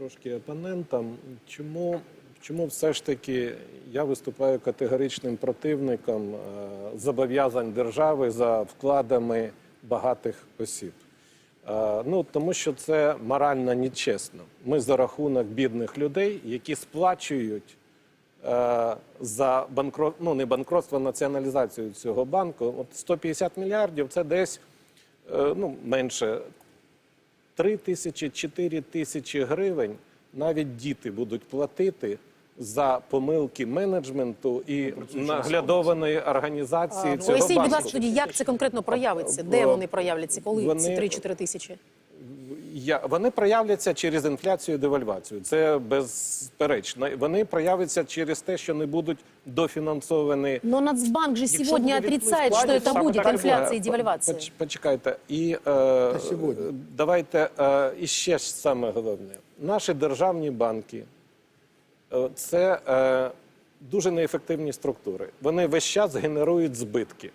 трошки опонентам. Чому, чому все ж таки я виступаю категоричним противником е, зобов'язань держави за вкладами багатих осіб? Е, Ну, тому що це морально нечесно. Ми за рахунок бідних людей, які сплачують е, за банкрот, ну не банкротство, а націоналізацію цього банку. От 150 мільярдів це десь ну, менше 3 тисячі, 4 тисячі гривень навіть діти будуть платити за помилки менеджменту і наглядованої організації цього Поясніть, будь банку. ласка, тоді як це конкретно проявиться? Де вони проявляться? Коли Вони- ці 3-4 тисячі? Я, вони проявляться через інфляцію і девальвацію. Це безперечно. Вони проявляться через те, що не будуть дофінансовані. Но Нацбанк же Якщо буде отрицает, что вкладів, это саме будет і буде. и. Поч- Почекайте. І е, сьогодні. давайте е, іще ж саме головне. Наші державні банки е, це е, дуже неефективні структури. Вони весь час генерують збитки.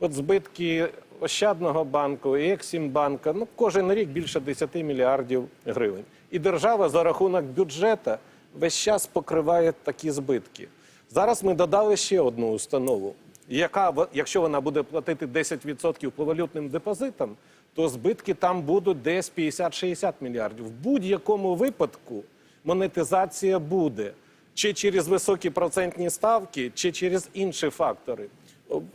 От збитки Ощадного банку і Ексімбанка, ну кожен рік більше 10 мільярдів гривень. І держава за рахунок бюджету весь час покриває такі збитки. Зараз ми додали ще одну установу, яка, якщо вона буде платити 10% по валютним депозитам, то збитки там будуть десь 50-60 мільярдів. В будь-якому випадку монетизація буде чи через високі процентні ставки, чи через інші фактори.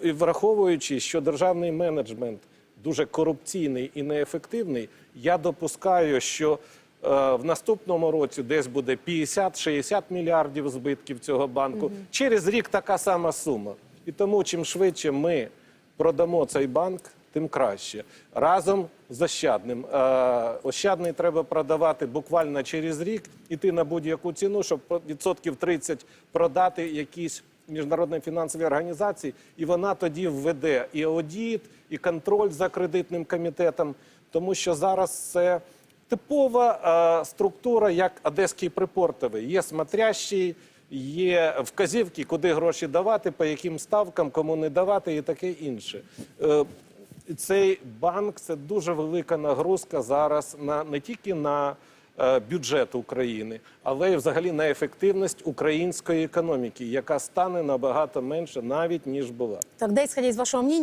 Враховуючи, що державний менеджмент дуже корупційний і неефективний, я допускаю, що е, в наступному році десь буде 50-60 мільярдів збитків цього банку. Через рік така сама сума. І тому, чим швидше ми продамо цей банк, тим краще. Разом з Ощадним. Е, Ощадний треба продавати буквально через рік, іти на будь-яку ціну, щоб відсотків 30 продати якісь міжнародної фінансовій організації, і вона тоді введе і аудіт, і контроль за кредитним комітетом, тому що зараз це типова е, структура, як Одеський припортовий. Є смотрящий, є вказівки, куди гроші давати, по яким ставкам, кому не давати і таке інше. Е, цей банк це дуже велика нагрузка зараз на не тільки на е, бюджет України, але й взагалі на ефективність української економіки, яка стане набагато менше навіть ніж була. так десь исходя з вашого мнения,